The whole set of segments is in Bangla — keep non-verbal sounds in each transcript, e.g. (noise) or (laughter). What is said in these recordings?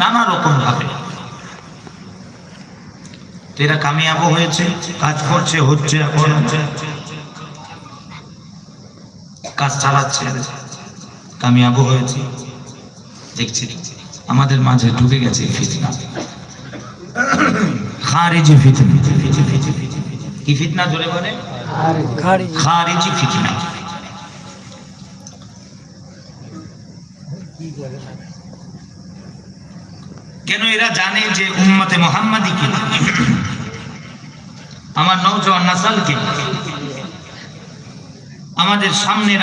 নানা রকম ভাবে। এরা কামিয়াবও হয়েছে কাজ করছে হচ্ছে এখন। কাজ চালাচ্ছে কামিয়াবও হয়েছে। দেখছি আমাদের মাঝে ঢুকে গেছে ফিতনা। খারিজি ফিতনা। কি ফিতনা জোরে বলে? খারিজি ফিতনা। কেন এরা জানে যে উম্মতে মোহাম্মদী কে? আমার নৌজওয়ান নাসালকে আমাদের সামনের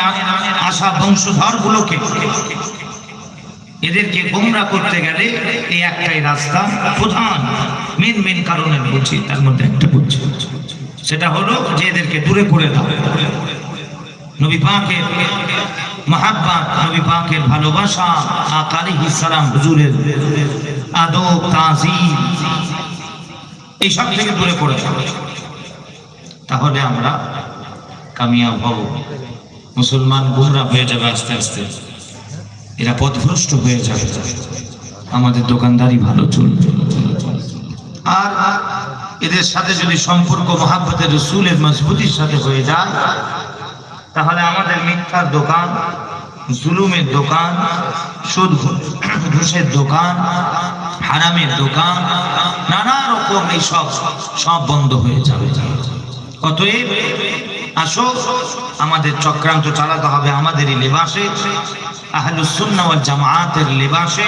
আসা বংশধর গুলোকে এদেরকে গোমরা করতে গেলে এই একটাই রাস্তা, প্রধান মেন মেন কারণে বলছি, তার মধ্যে একটা বলছি। সেটা হলো যে এদেরকে দূরে করে দাও। নবী পাকের মাহাব্বাত, নবী পাকের ভালোবাসা আকারি সালাম, হুজুরের আদব, তাজিম এইসব থেকে দূরে দাও তাহলে আমরা কামিয়াব হব। মুসলমান গুমরা হয়ে যাবে আস্তে আস্তে। এরা পথভ্রষ্ট হয়ে যাবে। আমাদের দোকানদারি ভালো চলবে। আর এদের সাথে যদি সম্পর্ক, মহাব্বতের রসুলের মজবুতির সাথে হয়ে যায়, তাহলে আমাদের মিথ্যার দোকান, জুলুমের দোকান, সুদ ঘুষের দোকান হারামের দোকান, নানা রকম এই সব সব বন্ধ হয়ে যাবে। অতএব, আসো, আমাদের চক্রান্ত চালাতে হবে আমাদেরই লেবাসে, আহলুস সুন্নাহ ওয়াল জামাআতের লেবাসে,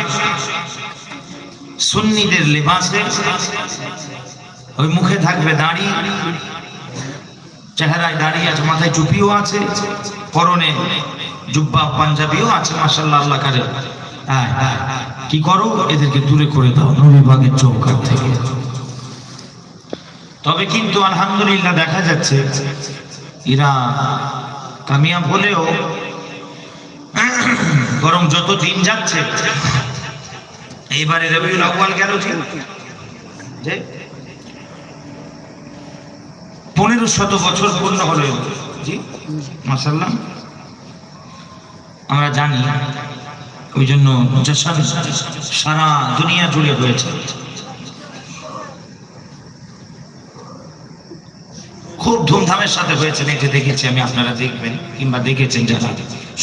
সুন্নিদের লেবাসে। ওই মুখে থাকবে দাড়ি, চেহারায় দাঁড়িয়ে আছে, মাথায় টুপিও আছে, পরনে জুব্বা, পাঞ্জাবিও আছে মাসাল্লাহ আল্লাহ কারে। হ্যাঁ হ্যাঁ। কি করো? এদেরকে দূরে করে দাও নবীবাগের চৌকার থেকে। তবে কিন্তু আলহামদুলিল্লাহ দেখা যাচ্ছে এরা কামিয়াব হলেও বরং যত দিন যাচ্ছে, এইবারে রবিউল আউয়াল গেল যে পনেরো শত বছর পূর্ণ হলো জি মাসাল্লাহ আমরা জানি ওই জন্য জশ্ন সারা দুনিয়া জুড়ে হয়েছে খুব ধুমধামের সাথে হয়েছে নেটে দেখেছি আমি, আপনারা দেখবেন কিংবা দেখেছেন যারা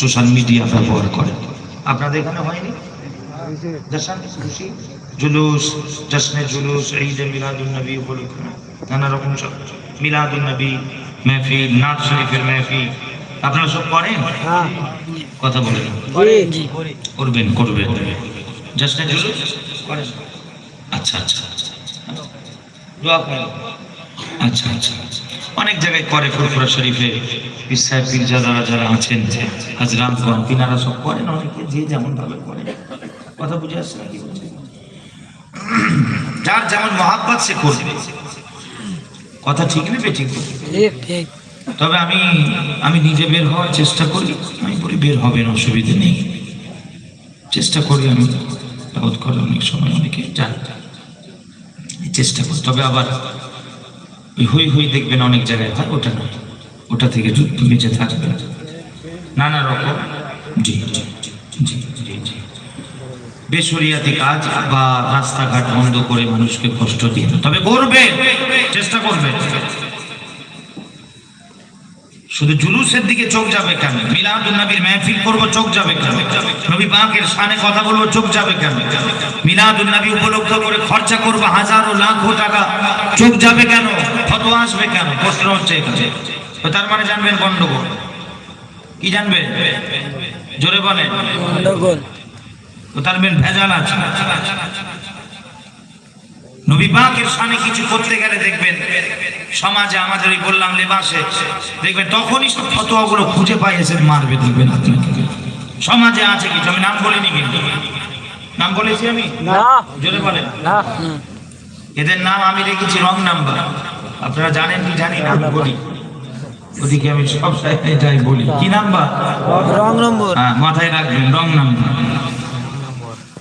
সোশ্যাল মিডিয়া ব্যবহার করেন। আপনাদের এখানে হয়নি? জুলুস জশ্নে জুলুস, ঈদে মিলাদুন নবী উপলক্ষে নানা রকম সব মিলাদুন নবী, মেহফিল নাথ শরীফের মেহফিল। আপনারা সব করেন? কথা বলেন। করবেন করবেন। জুলুস আচ্ছা আচ্ছা আচ্ছা। দোয়া করেন। আচ্ছা আচ্ছা অনেক জায়গায় করে ফুরফুরা শরীফে। পীর সাহেব পীরজাদারা যারা আছেন হাজরামগণ তিনারা সব করেন অনেকে যে যেমন ভাবে করেন কথা বুঝে আসছে নাকি? যার যেমন মহাব্বত সে করবে। কথা ঠিক নেবে ঠিক। তবে আমি আমি নিজে বের হওয়ার চেষ্টা করি। আমি বলি, বের হবেন, অসুবিধে নেই। চেষ্টা করি আমি। করে অনেক সময় অনেকে যান। চেষ্টা করি। তবে আবার ওই হই হই দেখবেন অনেক জায়গায় হয়, ওটা না। ওটা থেকে যুদ্ধ বেঁচে থাকবে নানা রকম। জি জি জি জি জি বেসরিয়াতি কাজ বা রাস্তাঘাট বন্ধ করে মানুষকে কষ্ট দিয়ে। তবে করবে চেষ্টা করবে শুধু জুলুসের দিকে চোখ যাবে কেন? মিলাদুল নবীর মেহফিল করব চোখ যাবে কেন? নবী পাকের শানে কথা বলব চোখ যাবে কেন? মিলাদুল নবী উপলক্ষ করে খরচা করব হাজারো লাখো টাকা। চোখ যাবে কেন? ফতোয়া আসবে কেন? প্রশ্ন হচ্ছে এখানে। তো তার মানে জানবেন গন্ডগোল। কি জানবেন? জোরে বলেন। তো তার মেন ভেজাল আছে। নবী পাকের সামনে কিছু করতে গেলে দেখবেন সমাজে আমাদের ওই বললাম লেবাসে দেখবেন তখনই সব ফতোয়াগুলো খুঁজে পাই এসে মারবে দেখবেন আপনাকে সমাজে আছে কিছু আমি নাম বলিনি কিন্তু। নাম বলেছি আমি? জোরে বলেন। এদের নাম আমি রেখেছি রং নাম্বার। আপনারা জানেন কি জানি না আমি বলি। ওদিকে আমি সব এটাই বলি। কি নাম্বার? রং নম্বর। হ্যাঁ মাথায় রাখবেন রং নাম্বার।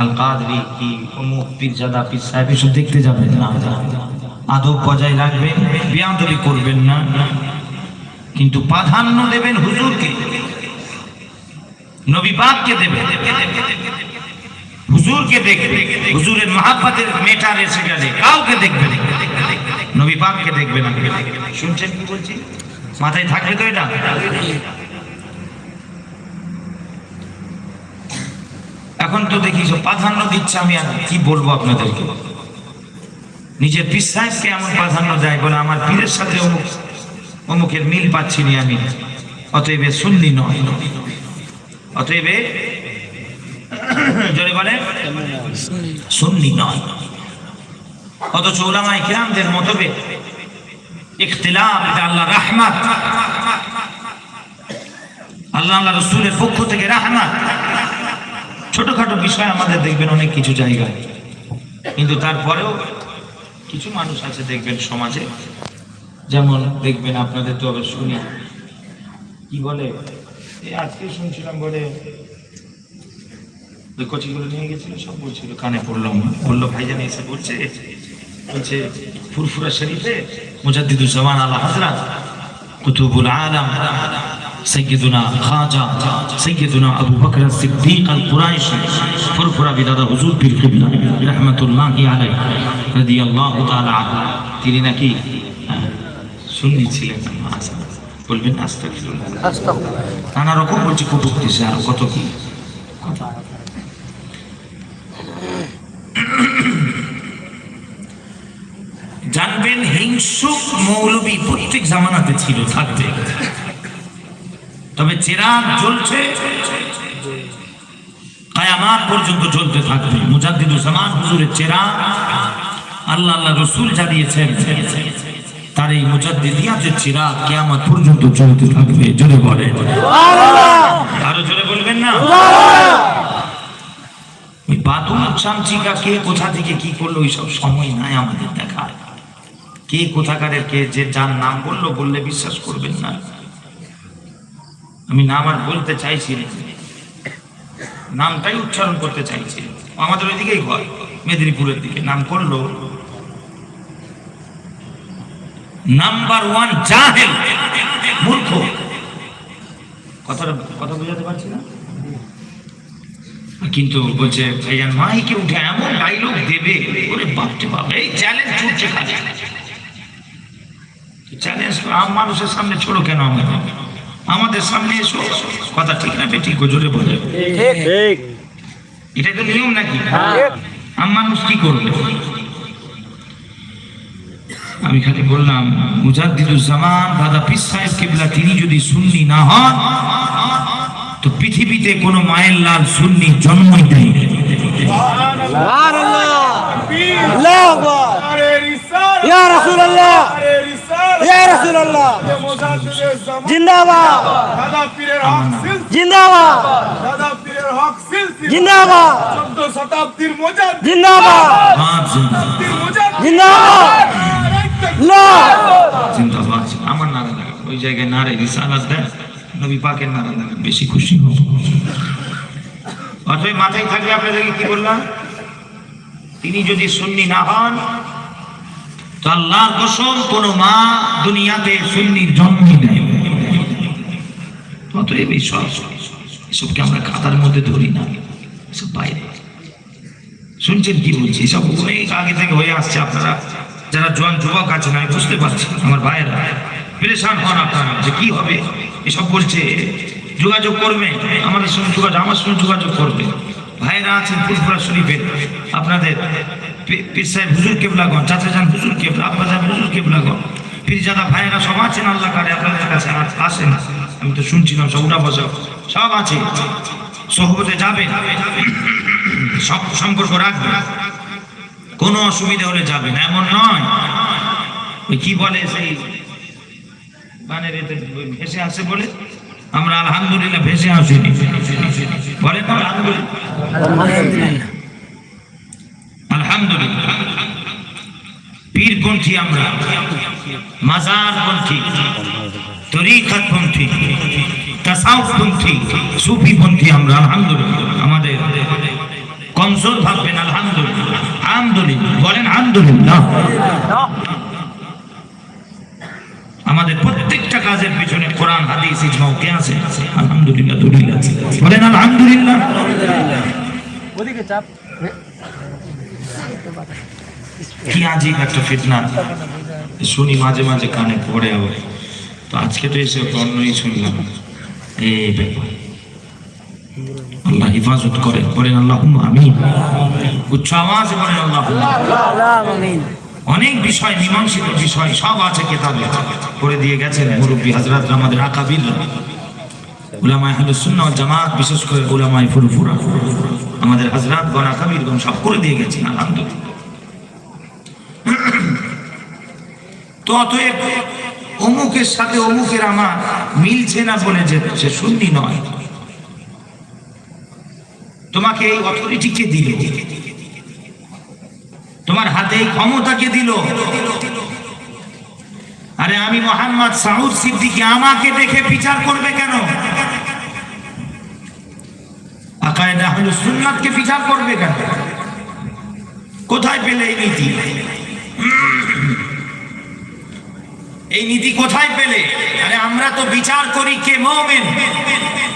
আল কাদরি কি অমুক পীরজাদা পীর সাহেব এসব দেখতে যাবেন না আদব বজায় রাখবেন, বিয়াদবি করবেন না। কিন্তু প্রাধান্য দেবেন হুজুরকে। নবী পাককে দেবেন। হুজুরকে দেখবে হুজুরের মাহাব্বাতের মেটার এসে গেলে কাউকে দেখবে নবী পাককে দেখবে শুনছেন কি বলছি? মাথায় থাকবে তো এটা? এখন তো দেখি প্রাধান্য দিচ্ছে আমি আর কি বলব আপনাদেরকে? নিজের পীর সাহেবকে এমন প্রাধান্য দেয় বলে আমার পীরের সাথে অমুক, অমুকের মিল পাচ্ছি না আমি। অতএব সুন্নি নয়। অতএব (coughs) জোরে বলে সুন্নি নয়। অথচ ওলামাই কিরামদের মতভেদ ইখতিলাফ, এটা আল্লাহ রাহমাত। আল্লাহ আল্লাহ রসুলের পক্ষ থেকে রাহমাত। ছোটখাটো বিষয় আমাদের দেখবেন অনেক কিছু জায়গায়। কিন্তু তারপরেও কিছু মানুষ আছে দেখবেন সমাজে। যেমন দেখবেন আপনাদের তো আবার শুনি, কি বলে? এই আজকে শুনছিলাম বলে, ওই কচিগুলো নিয়ে গেছিল, সব বলছিল, কানে পড়লাম বলল, ভাইজান এসে বলছে বলছে, ফুরফুরা শরীফে মুজাদ্দিদুজ্জামান আলা হাজরা কুতুবুল আলম সৈয়দুনা খাজা সৈয়দুনা আবু বকর সিদ্দিক আল কুরাইশি ফুরফুরা বিদাদা হুজুর পীর কিবলা রাহমাতুল্লাহি আলাইহি রাদিয়াল্লাহু তাআলা আনহু। তিনি নাকি সুন্নি ছিলেন। বলবেন আস্তাগফিরুল্লাহ। নানা রকম বলছে কটুক্তি সে আর কত কি? কথা। জানবেন হিংসুক মৌলবী প্রত্যেক জামানাতে ছিল থাকবে। তবে চেরাগ জ্বলছে। কায়ামাত পর্যন্ত জ্বলতে থাকবে। জামান হুজুরের চেরাগ আল্লাহ আল্লাহ রসুল জ্বালিয়েছেন তার এই মুজাদ্দিদিয়াতের চিরাগ কিয়ামত পর্যন্ত থাকবে জোরে বলে আরও জোরে বলবেন না? ওই বাদুল চামচিকা কে কোথা থেকে কি করল ওইসব সময় নাই আমাদের দেখার। কে কোথাকারের কে যে যার নাম বলল বললে বিশ্বাস করবেন না। আমি নাম আর বলতে চাইছি নামটাই উচ্চারণ করতে চাইছি আমাদের ওইদিকেই ঘর, মেদিনীপুরের দিকে। নাম করল নাম্বার ওয়ান জাহেল, মূর্খ। কথাটা, কথা বোঝাতে পারছি না? কিন্তু বলছে, ভাইজান, মাইকে উঠে এমন ডাইলগ দেবে। ওরে বাপরে বাপ, এই চ্যালেঞ্জ ছুটছে চ্যালেঞ্জ মানুষের সামনে ছোড়ো কেন আমাদের? আমাদের সামনে এসো। কথা ঠিক না বেটি গোজরে বলে। ঠিক। এটা তো নিয়ম নাকি? হ্যাঁ। মানুষ কি করবে? আমি খালি বললাম মুজাদ্দিদুজ্জামান দাদা পীর সাহেব কিবলা তিনি যদি সুন্নি না হন তো পৃথিবীতে কোন মায়ের লাল সুন্নি জন্মই দেয় সুবহানাল্লাহ। আল্লাহু আকবার। ইয়া রাসূলুল্লাহ। আমার নারা ওই জায়গায় নারে রিসালাত নবী পাকের নারা বেশি খুশি হব অতএব মাথায় থাকবে আপনাদেরকে কি বললাম? তিনি যদি সুন্নি না হন তো আল্লাহর কসম, কোন মা দুনিয়াতে সুন্নির জন্মই দেয় অতএব এই সব, এসবকে আমরা খাতার মধ্যে ধরি না, এসব বাইরে। শুনছেন কি বলছি? সব অনেক আগে থেকে হয়ে আসছে আপনারা, যারা জোয়ান যুবক আছেন আমি বুঝতে পারছি আমার ভাইয়েরা। পরেশান হন আপনারা যে কি হবে? এসব বলছে, যোগাযোগ করবে, আমাদের সঙ্গে যোগাযোগ, আমার সঙ্গে যোগাযোগ করবে। ভাইয়েরা আছেন ফুলফুরা শরীফের, আপনাদের পীর সাহেব, হুজুর কেবলাগন চাচা যান, হুজুর কেবলা, আব্বা যান, হুজুর ভাইয়েরা সব আছেন আল্লাহ কারে আপনাদের কাছে আসেন। আমি তো শুনছিলাম, সব উঠা সব আছে। সহবতে যাবে সব সম্পর্ক রাখবে কোনো অসুবিধা হলে যাবে এমন নয়। ওই কি বলে সেই এতে ভেসে আসে বলে? আমরা আলহামদুলিল্লাহ ভেসে আসিনি। বলে আলহামদুলিল্লাহ। আলহামদুলিল্লাহ। পীরপন্থী আমরা, মাজারপন্থী, তরিকাতপন্থী, তাসাউফপন্থী, সুফিপন্থী আমরা, আলহামদুলিল্লাহ। আমাদের কমজোর ভাববেন আলহামদুলিল্লাহ। আলহামদুলিল্লাহ। বলেন আলহামদুলিল্লাহ। আমাদের প্রত্যেকটা কাজের পিছনে কোরআন, হাদিস ইজমাও আছে। আলহামদুলিল্লাহ, দলিল বলেন আলহামদুলিল্লাহ। ওদিকে চাপ। কি আজীব একটা ফিতনা। শুনি মাঝে মাঝে কানে পড়ে আবার। তো আজকে তো এসে অন্যই শুনলাম। এই ব্যাপার। আল্লাহ হিফাজত করে। বলেন আল্লাহ আমি উচ্চ আওয়াজে বলেন আল্লাহ আমিন। অনেক বিষয় মীমাংসিত বিষয় সব আছে কেতাবে। করে দিয়ে গেছেন মুরব্বী হাজরাত আমাদের আকাবির উলামায় আহলুস সুন্নাহ ওয়াল জামাত, বিশেষ করে উলামায় ফুরফুরা আমাদের হাজরাত গণ আকাবিরগণ সব করে দিয়ে গেছেন, আলহামদুলিল্লাহ। তো অতএব অমুকের সাথে অমুকের আমার মিলছে না বলে যে সে সুন্নি নয়। তোমাকে এই অথরিটি কে দিল। তোমার হাতে এই ক্ষমতাকে দিল। আরে আমি মোহাম্মদ সাউদ সিদ্দিকি, আমাকে দেখে বিচার করবে কেন? আকায়দা সুন্নাতকে বিচার করবে কেন? কোথায় পেলে এই নীতি? এই নীতি কোথায় পেলে? আরে আমরা তো বিচার করি কে মোমেন,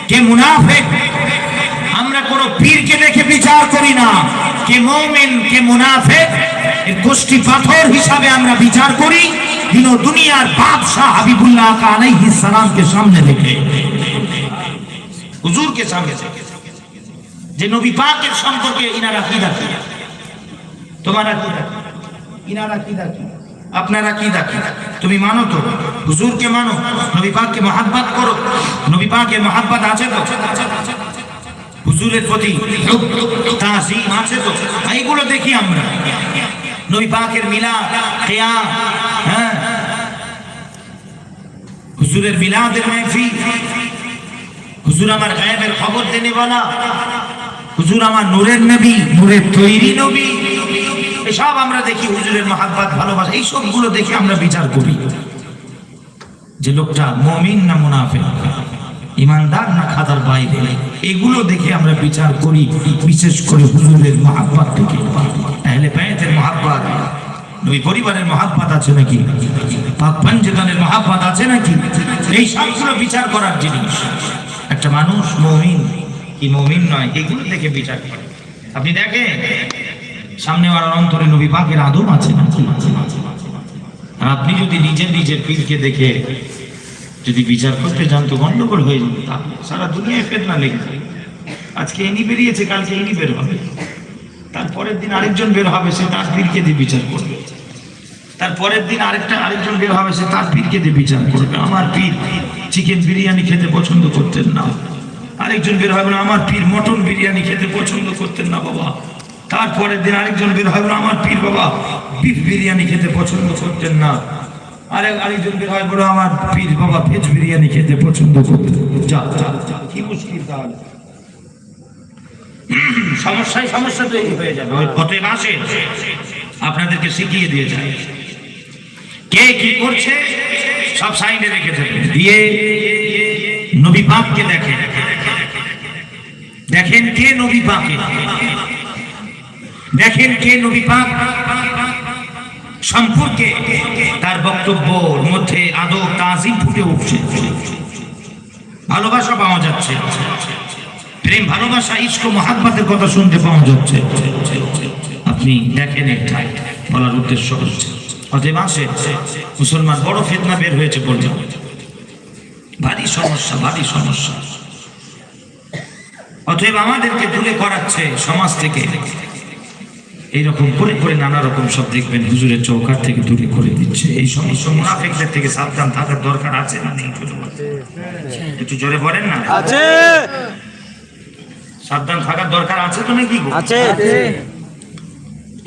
কে মুনাফেক। আমরা কোন পীরকে দেখে বিচার করি না। কে মোমেন, কে মুনাফেক। এর গোষ্ঠী পাথর হিসাবে আমরা বিচার করি। দিন দুনিয়ার বাদশাহ হাবিবুল্লাহ আলাইহিস সালামকে সামনে রেখে। হুজুরকে সামনে রেখে। যে নবী পাকের সম্পর্কে ইনারা কি দেখে? তোমারা কি দেখে? ইনারা কি দেখে? আপনারা কি দেখে? তুমি মানো তো? হুজুরকে মানো? নবী পাককে মহাব্বত করো? নবী পাকের মহাব্বত আছে তো? হুজুরের প্রতি তাজিম আছে তো? এইগুলো দেখি আমরা। নবী পাকের মিলা কিয়াম হ্যাঁ? হুজুরের মিলাদের মাহফিল। হুজুর আমার গায়েবের খবর দেনে বলা। হুজুর আমার নূরের নবী, নূরের তৈরি নবী। এসব আমরা দেখি হুজুরের মহাব্বত, ভালোবাসা এই সবগুলো দেখে আমরা বিচার করি। যে লোকটা মমিন না মুনাফেক, ইমানদার না খাতার বাইরে এগুলো দেখে আমরা বিচার করি, বিশেষ করে হুজুরের মহাব্বত থেকে। তাহলে পায়েতের মহাব্বত নবী পরিবারের মহাব্বত আছে নাকি? পাক পাঞ্জেতানের মহাব্বত আছে নাকি? এই সবগুলো বিচার করার জিনিস। একটা মানুষ মমিন কি মমিন নয় এগুলো দেখে বিচার করে? আপনি দেখেন, সামনে আর অন্তরে নবী পাকের আদম আছে আর আপনি যদি নিজের নিজের পীরকে দেখে যদি বিচার করতে যান, তো গন্ডগোল হয়ে যাবে। সারা দুনিয়ায় ফেতনা লেগে আজকে ইনি বেরিয়েছে, কালকে ইনি বের হবে। তারপরের দিন আরেকজন বের হবে, সে তার পীরকে দিয়ে বিচার করবে। তারপরের দিন আরেকটা আরেকজন বের হবে, সে তার পীরকে দিয়ে বিচার করবে। আমার পীর চিকেন বিরিয়ানি খেতে পছন্দ করতেন না। আরেকজন বের হবে না, আমার পীর মটন বিরিয়ানি খেতে পছন্দ করতেন না বাবা। তারপরের দিন আরেকজন বের হবে না, আমার পীর বাবা বিফ বিরিয়ানি খেতে পছন্দ করতেন না। আরেক আরেকজন বের হয় বড় আমার পীর বাবা ভেজ বিরিয়ানি খেতে পছন্দ করতেন। যা যা যা, কি মুশকিল তাহলে। সমস্যায় সমস্যা তৈরি হয়ে যাবে অতএব আসে আপনাদেরকে শিখিয়ে দিয়ে যায় কে কি করছে, সব সাইডে রেখে দেবে। দিয়ে নবী দেখে। দেখেন কে নবী পাকে? দেখেন কে নবী পাক? সম্পর্কে তার বক্তব্যর মধ্যে আদব তাজিম ফুটে উঠছে। ভালোবাসা পাওয়া যাচ্ছে। প্রেম, ভালোবাসা ইস্ক মহাব্বাতের কথা শুনতে পাওয়া যাচ্ছে। আপনি দেখেন একটা বলার উদ্দেশ্য হচ্ছে, অতএব আসে মুসলমান বড় ফেতনা বের হয়েছে বলছে ভারী সমস্যা ভারী সমস্যা। অতএব আমাদেরকে দূরে করাচ্ছে সমাজ থেকে। এইরকম করে করে নানা রকম সব দেখবেন হুজুরের চৌকার থেকে দূরে করে দিচ্ছে। এই সমস্ত মুনাফিকদের থেকে সাবধান থাকার দরকার আছে না নেই একটু জোরে বলেন না। আছে। সাবধান থাকার দরকার আছে তো নাকি আছে।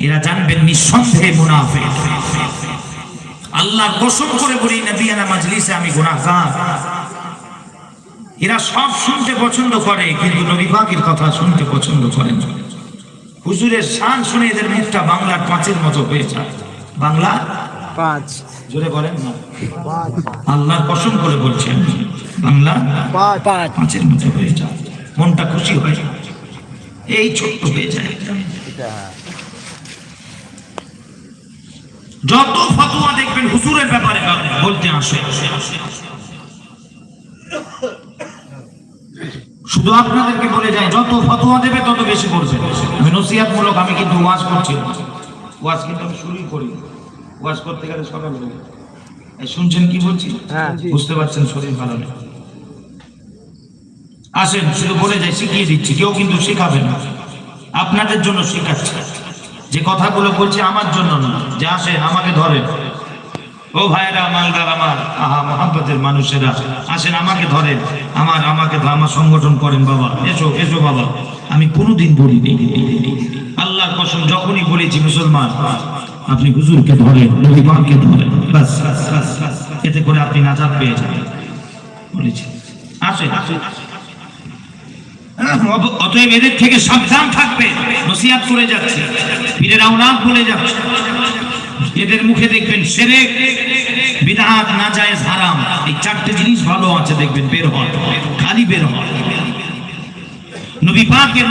এরা জানবেন নিঃসন্দেহে মুনাফিক। আল্লাহ কসম করে বলি নবিয়ানা মাজলিসে আমি গুনাহগার। এরা সব শুনতে পছন্দ করে কিন্তু নবী পাকের কথা শুনতে পছন্দ করে না। হুজুরের শান শুনে এদের মুখটা বাংলার পাঁচের মতো হয়ে যায়। বাংলা? পাঁচ। জোরে বলেন না। আল্লাহর কসম করে বলছি আমি। বাংলা? পাঁচ। পাঁচ। পাঁচের মতো হয়ে যায়। মনটা খুশি হয়ে যায়। এই ছোট্ট হয়ে যায়। যত ফতোয়া দেখবেন হুজুরের ব্যাপারে বলতে আসে। শুধু আপনাদেরকে বলে যায় যত ফতোয়া দেবে তত বেশি করবে। আমি নসিহাতমূলক আমি কিন্তু ওয়াজ করছি। ওয়াজ কিন্তু আমি শুরুই করি ওয়াজ করতে গেলে সকাল হয়ে এই শুনছেন কি বলছি? হ্যাঁ। বুঝতে পারছেন শরীর ভালো নেই। আসেন শুধু বলে যাই শিখিয়ে দিচ্ছি কেউ কিন্তু শেখাবে না। আপনাদের জন্য শেখাচ্ছি। যে কথাগুলো বলছে আমার জন্য না যে আসেন আমাকে ধরেন। ও ভাইরা মালদার আমার, আহা মহাব্বতের মানুষেরা, আসেন আমাকে ধরেন। আমার, আমাকে আমার সংগঠন করেন, বাবা। এসো এসো, বাবা। আমি কোনোদিন বলিনি। আল্লাহর কসম, যখনই বলেছি মুসলমান, আপনি হুজুরকে ধরেন পাককে ধরেন, বাস। এতে করে আপনি নাজাত পেয়ে যাবেন। বলেছি। আসেন অতএব এদের থেকে সাবধান থাকবে। নসিহাত করে যাচ্ছে। পীরের আওলাদ বলে যাচ্ছে। এদের মুখে দেখবেন সেরে বিদাত না যায় হারাম। এই চারটে জিনিস ভালো আছে, দেখবেন, বের হন। খালি বের হন।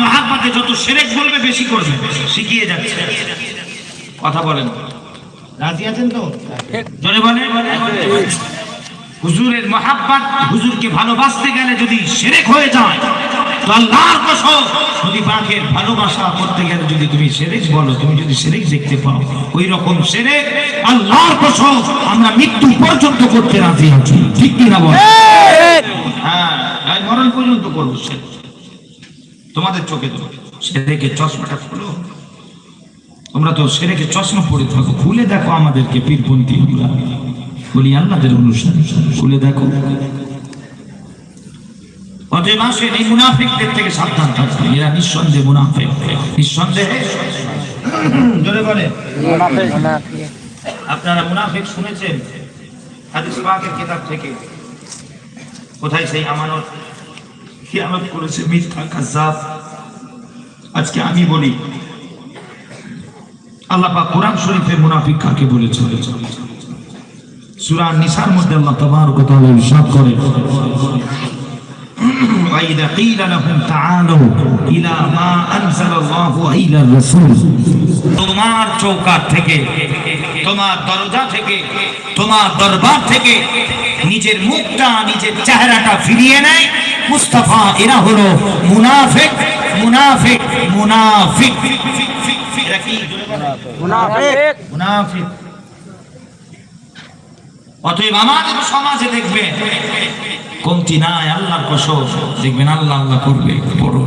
মহাত্মাকে যত সেরেক বলবে, বেশি করবে। শিখিয়ে যাচ্ছে। কথা বলেন। রাজি আছেন তো? জনে বলেন। হুজুরের মহাব্বাত, হুজুরকে ভালোবাসতে গেলে যদি সেরেক হয়ে যায় আল্লাহর কসম। নবী পাকের ভালোবাসা করতে গেলে যদি তুমি সেরেক বলো তুমি যদি সেরেক দেখতে পাও ওই রকম সেরেক আল্লাহর কসম আমরা মৃত্যু পর্যন্ত করতে রাজি আছি। ঠিক কি না বল? হ্যাঁ মরণ পর্যন্ত করব সেরেক তোমাদের চোখে তো সেরেকের চশমাটা খুলো। তোমরা তো সেরেকে চশমা পরে থাকো। খুলে দেখো আমাদেরকে পীরপন্থী আমরা বলি আল্লাহদের অনুষ্ঠান খুলে দেখো। অতএব আসেন এই মুনাফিকদের থেকে সাবধান থাকবে এরা নিঃসন্দেহে মুনাফিক। নিঃসন্দেহে। জোরে বলে আপনারা মুনাফিক শুনেছেন হাদিস পাকের কিতাব থেকে? কোথায় সেই আমানত? কিয়ামত করেছে মিথ্যা কাযাব আজকে আমি বলি আল্লাহ পাক কোরআন শরীফে মুনাফিক কাকে বলেছে সূরা নিসার মধ্যে আল্লাহ তাবারক ওয়া তাআলা ইরশাদ করে وإذا قيل لهم تعالوا إلى ما أنزل الله وإلى الرسول তোমার চৌকাট থেকে তোমার দরজা থেকে তোমার দরবার থেকে নিজের মুখটা নিজের চেহারাটা ফিরিয়ে নেয় মুস্তাফা এরা হলো মুনাফিক মুনাফিক মুনাফিক এরা কি মুনাফিক মুনাফিক অতএব আমাদের সমাজে দেখবে, কমতি নাই আল্লাহর কসম। দেখবেন আল্লাহ আল্লাহ করবে, বড়।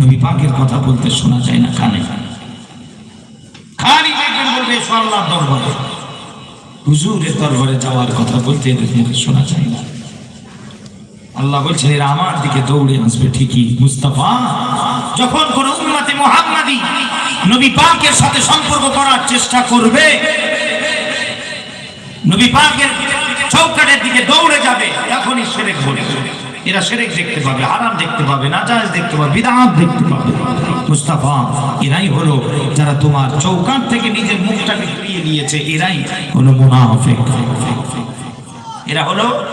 নবী পাকের কথা বলতে শোনা যায় না কানে। খালি দেখবেন বলবে এসো আল্লাহর দরবারে। হুজুরের দরবারে যাওয়ার কথা বলতে এদের শোনা যায় না। আল্লাহ বলছেন, এরা আমার দিকে দৌড়ে আসবে ঠিকই। মুস্তাফা, যখন কোন উম্মতে মুহাম্মাদি নবী পাকের সাথে সম্পর্ক করার চেষ্টা করবে নবী পাকের চৌকাটের দিকে দৌড়ে যাবে তখনই সেরেক বলে এরা সেরেক দেখতে পাবে আরাম দেখতে পাবে নাজাজ দেখতে পাবে বিদাত দেখতে পাবে। মুস্তাফা এরাই হলো যারা তোমার চৌকাট থেকে নিজের মুখটাকে ফিরিয়ে নিয়েছে এরাই হলো মুনাফিক। এরা হলো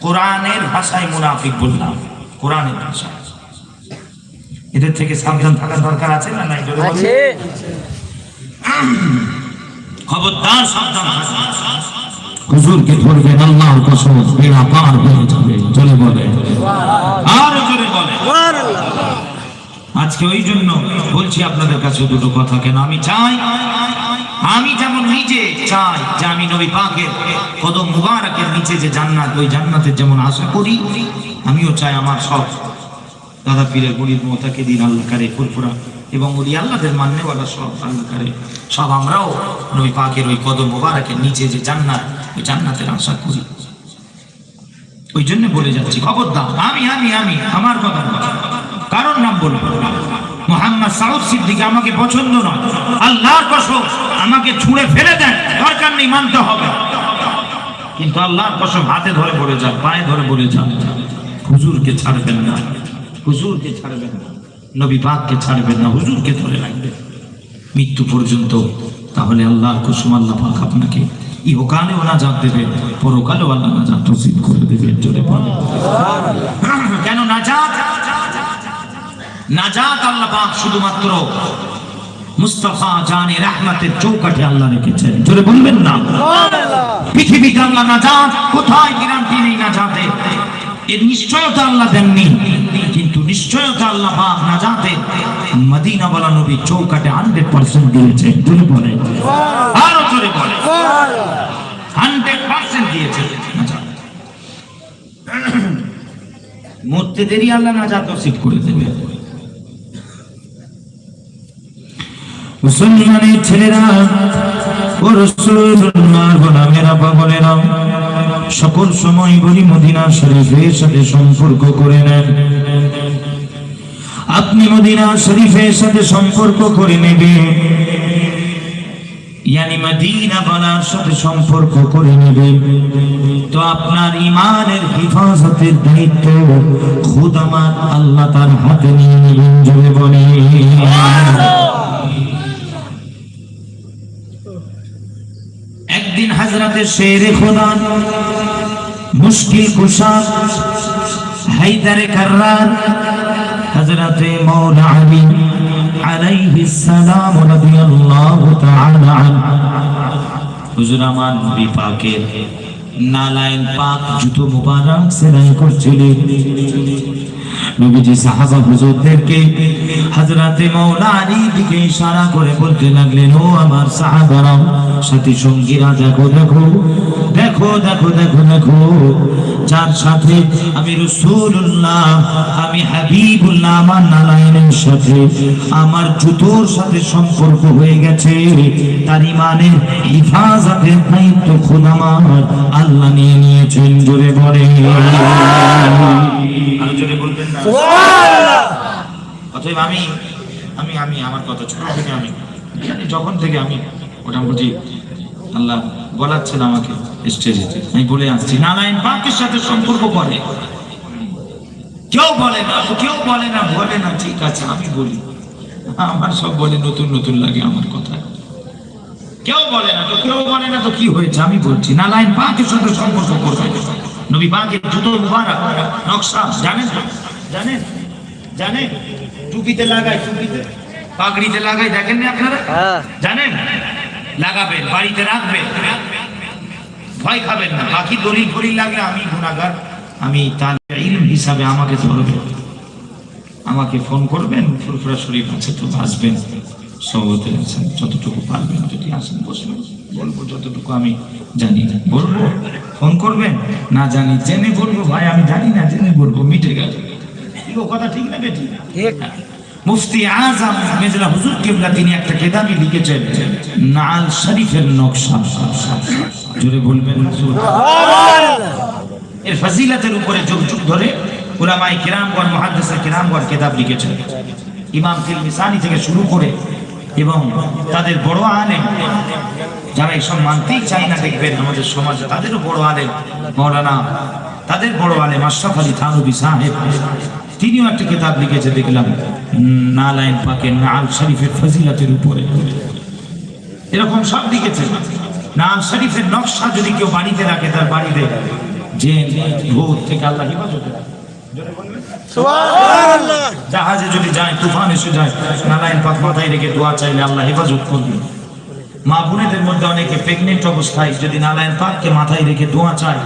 কোরআনের ভাষায় মুনাফিক বললাম কোরআনের ভাষা এদের থেকে সাবধান থাকার দরকার আছে না নাই? আছে। খবরদার সাবধান হুজুরকে ধরবেন আল্লাহর কসম বেড়া পার হয়ে যাবে চলে বলে। আর জোরে বলে। আজকে ওই জন্য বলছি আপনাদের কাছে দুটো কথা কেন? আমি চাই আমি যেমন নিজে চাই যে আমি নবী পাকের কদম মুবারকের নিচে যে জান্নাত ওই জান্নাতের যেমন আশা করি আমিও চাই আমার সব দাদা পীরের গরিব মোতাকে দিন আল্লাহ কারে ফুরফুরা। এবং ওই আল্লাহদের মান্যওয়ালা সব আল্লাহ সব আমরাও নবী পাকের ওই কদম মুবারকের নিচে যে জান্নাত, ওই জান্নাতের আশা করি। ওই জন্য বলে যাচ্ছি, খবরদার, আমি আমি আমি, আমার কথা। কারণ নাম বলব মোহাম্মদ সাউদ সিদ্দিক আমাকে পছন্দ নয়। আল্লাহর কসম, আমাকে ছুঁড়ে ফেলে দেন, দরকার নেই, মানতে হবে। কিন্তু আল্লাহর কসম, হাতে ধরে বলে যান, পায়ে ধরে বলে যান, হুজুরকে ছাড়বেন না। হুজুরকে ছাড়বেন না। নবী পাককে ছাড়বেন না হুজুরকে ধরে রাখবেন। মৃত্যু পর্যন্ত তাহলে আল্লাহ কুসুম আল্লাহ পাক আপনাকে ইহকালেও নাজাত দেবেন পরকালেও আল্লাহ না নাজাত নসিব করে দেবেন জোরে বলেন। কেন নাজাত? নাজাত আল্লাহ পাক শুধুমাত্র মুস্তাফা জানে রহমতের চৌকাঠে আল্লাহ রেখেছেন। জোরে বলবেন না। পৃথিবীতে আল্লাহ নাজাত কোথায় গ্যারান্টি নেই নাজাতে? এর নিশ্চয়তা আল্লাহ দেননি। নিশ্চয়তা আল্লাহ পাক নাজাতে মদিনা বলা নবী চৌকাটে হান্ড্রেড পার্সেন্ট দিয়েছে, জোরে বলে। আরও জোরে বলে। হান্ড্রেড পার্সেন্ট দিয়েছে। নাজাত মরতে দেরি আল্লাহ নসিব করে দেবে। মুসলমানের ছেলেরা, ও রসুল্লাহর গোলামেরা পাগলেরা সকল সময় বলি মদিনা শরীফের সাথে সম্পর্ক করে নেন। আপনি মদিনা শরীফের সাথে সম্পর্ক করে নেবেন। ইয়ানি সাথে সম্পর্ক করে তো আপনার ইমানের দায়িত্ব আল্লাহ তার হাতে নিয়ে নেবেন, জোরে বলে হাজরাতে শেরে খোদা মুশকিল কুশা, হায়দারে কার্রার হযরতে মৌলা আলী আলাইহিস সালাম রাদিয়াল্লাহু তাআলা হুজুর, আমার নবী পাকের পাক জুতো মুবারক সেলাই করছিলেন। নবীজি সাহাবা হুজুরদেরকে হযরতে মাওলানা আলী দিকে ইশারা করে বলতে লাগলেন, ও আমার সাহাবারা, সাথী সঙ্গীরা, দেখো দেখো দেখো দেখো দেখো দেখো, যার সাথে আমি রাসূলুল্লাহ, আমি হাবিবুল্লাহ, আমার নালাইনের সাথে আমার জুতোর সাথে সম্পর্ক হয়ে গেছে, তার ইমানের হিফাজতের দায়িত্ব খোদ আমার আল্লাহ নিয়ে নিয়েছেন, জোরে বলে আরও জোরে বলবেন না অতএব আমি আমি আমি আমার কথা ছোট থেকে আমি। যখন থেকে আমি মোটামুটি আল্লাহ বলাচ্ছেন আমাকে স্টেজে আমি বলে আসছি নারায়ণ পাকের সাথে সম্পর্ক করে। কেউ বলে না কেউ বলে না বলে না ঠিক আছে আমি বলি। আমার সব বলে নতুন নতুন লাগে আমার কথা। কেউ বলে না তো কেউ বলে না তো কি হয়েছে? আমি বলছি নারায়ণ পাকের সাথে সম্পর্ক করবে নবী পাকের জুতো মুবারক নকশা জানেন? জানেন? জানেন? টুপিতে লাগাই টুপিতে। পাগড়িতে লাগাই দেখেন না আপনারা? হ্যাঁ। জানেন? লাগাবেন বাড়িতে রাখবেন। ভয় খাবেন না। বাকি দলিল ফলিল লাগলে আমি গুণাগার আমি তার ইলম হিসাবে আমাকে ধরবে আমাকে ফোন করবেন ফুরফুরা শরীফ আছে তো আসবেন সবতে আছেন যতটুকু পারবেন যদি আসেন বসবেন বলব যতটুকু আমি জানি। বলব? ফোন করবেন? না জানি। জেনে বলব ভাই আমি জানি না জেনে বলব মিটে গেল। কথা ঠিক না বেটি? ঠিক। মুফতি আজম মেজলা হুজুর কিবলা তিনি একটা কেতাবি লিখেছেন নাল শরীফের নকশা। জোরে বলবেন এর ফজিলতের উপরে যুগ যুগ ধরে কিরামগণ কিরামগণ কেতাব লিখেছেন। ইমাম তিলমিসানি থেকে শুরু করে এবং তাদের বড় আলেম, যারা এইসব মানতেই চায় না দেখবেন আমাদের সমাজে, তাদেরও বড় আলেম মৌলানা, তাদের বড় আলেম আশরাফ আলী থানবী সাহেব। তিনিও একটা কিতাব লিখেছে, দেখলাম নালাইন পাকের নাল শরীফের ফজিলতের উপরে। এরকম সব লিখেছে। নাল শরীফের নকশা যদি কেউ বাড়িতে রাখে তার বাড়িতে, যে ভূত থেকে আল্লাহ হেফাজত। জাহাজে যদি যায়, তুফান এসে যায় নালাইন পাক মাথায় রেখে দোয়া চাইলে আল্লাহ হেফাজত করবে মা বোনেদের মধ্যে অনেকে প্রেগনেন্ট অবস্থায় যদি নালায়ন পাককে মাথায় রেখে দোয়া চায়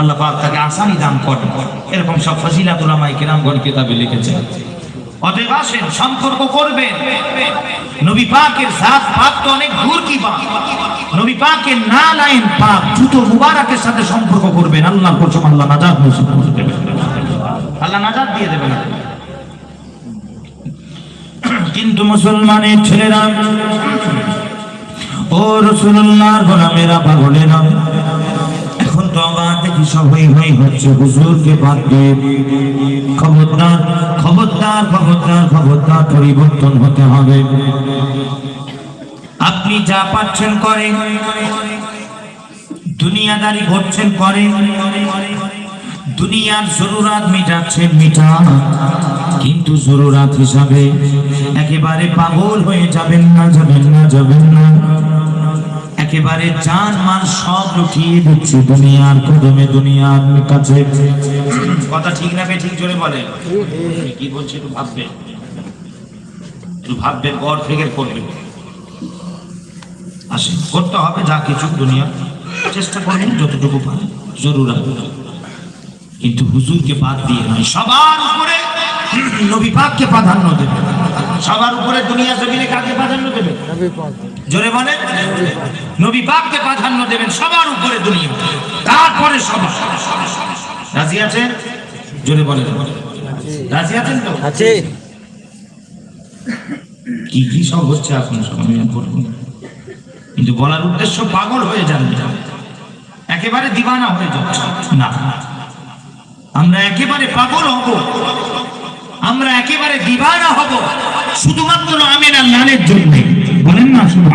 আল্লাহ পাক তাকে আসানি দান করে এরকম সব ফজিলাত উলামায়ে কেরামগণ কিতাবে লিখেছেন। অতএব আসেন, সম্পর্ক করবেন। নবী পাকের জাত পাক তো অনেক দূর কি পাক নবী পাকের নালায়ন পাক জুতো মুবারকের সাথে সম্পর্ক করবেন। আল্লাহ নাজাত নসিব করে দেবেন। আল্লাহ নাজাত দিয়ে দেবেন কিন্তু মুসলমানের ছেলেরা, ও রসুল্লাহর গোলামেরা খবরদার খবরদার পরিবর্তন হতে হবে। আপনি যা পাচ্ছেন করেন, দুনিয়াদারি ঘটছেন করেন দুনিয়ার জরুরাত মিটাচ্ছে মিটা। কিন্তু জরুরাত হিসাবে একেবারে পাগল হয়ে যাবেন না যাবেন না যাবেন না। একেবারে জান মান সব লুকিয়ে দিচ্ছি দুনিয়ার কদমে দুনিয়ার কাছে। কথা ঠিক না ঠিক জোরে বলে কি বলছে একটু ভাববে। একটু ভাববে, গড় ফিকের করবে। আসেন, করতে হবে যা কিছু দুনিয়া চেষ্টা করবেন যতটুকু পারেন জরুর কিন্তু হুজুরকে বাদ দিয়ে নয় সবার উপরে নবী পাককে প্রাধান্য দেবে। সবার উপরে দুনিয়া জমিনে কাকে প্রাধান্য দেবে? জোরে বলে নবী পাককে প্রাধান্য দেবেন সবার উপরে দুনিয়া। তারপরে সবার। রাজি আছেন? জোরে বলে রাজি আছেন তো? আছে। কি কি সব হচ্ছে এখন সব আমি বলব কিন্তু বলার উদ্দেশ্য পাগল হয়ে যান। একেবারে দিবানা হয়ে যাচ্ছে। না। আমরা একেবারে পাগল হব। আমরা একেবারে দিবানা হব। শুধুমাত্র আর লালের জন্য। বলেন না শুধু